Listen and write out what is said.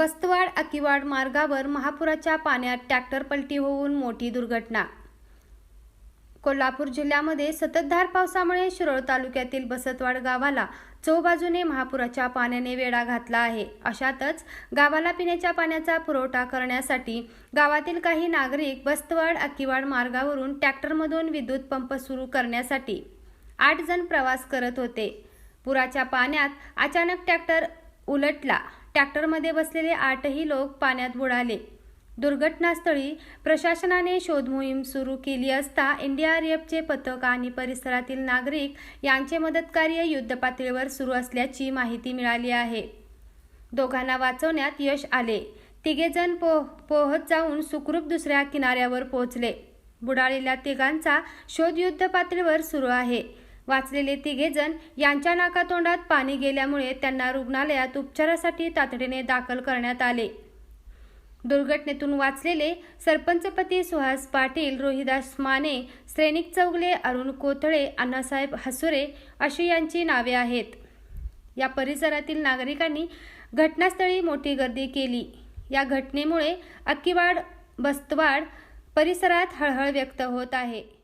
अकिवाड मार्गावर महापुराच्या पाण्यात ट्रॅक्टर पलटी होऊन मोठी दुर्घटना. कोल्हापूर जिल्ह्यामध्ये सततधार पावसामुळे शिरोळ तालुक्यातील बसतवाड गावाला चौबाजूने महापुराच्या पाण्याने वेढा घातला आहे. अशातच गावाला पिण्याच्या पाण्याचा पुरवठा करण्यासाठी गावातील काही नागरिक बस्तवाड अक्कीवाड मार्गावरून ट्रॅक्टरमधून विद्युत पंप सुरू करण्यासाठी आठ जण प्रवास करत होते. पुराच्या पाण्यात अचानक ट्रॅक्टर उलटला. ट्रॅक्टरमध्ये बसलेले आठही लोक पाण्यात बुडाले. दुर्घटनास्थळी प्रशासनाने शोध मोहीम सुरू केली असता एनडीआरएफचे पथक आणि परिसरातील नागरिक यांचे मदतकार्य युद्धपातळीवर सुरू असल्याची माहिती मिळाली आहे. दोघांना वाचवण्यात यश आले. तिघेजण पो पोहत जाऊन सुखरूप दुसऱ्या किनाऱ्यावर पोहोचले. बुडालेल्या तिघांचा शोध युद्ध पातळीवर सुरू आहे. वाचलेले तिघेजण यांच्या नाकातोंडात पाणी गेल्यामुळे त्यांना रुग्णालयात उपचारासाठी तातडीने दाखल करण्यात आले. दुर्घटनेतून वाचलेले सरपंचपती सुहास पाटील रोहिदास माने श्रेणिक चौगले अरुण कोथळे अण्णासाहेब हसुरे अशी यांची नावे आहेत. या परिसरातील नागरिकांनी घटनास्थळी मोठी गर्दी केली. या घटनेमुळे अक्कीवाड बस्तवाड परिसरात हळहळ व्यक्त होत आहे.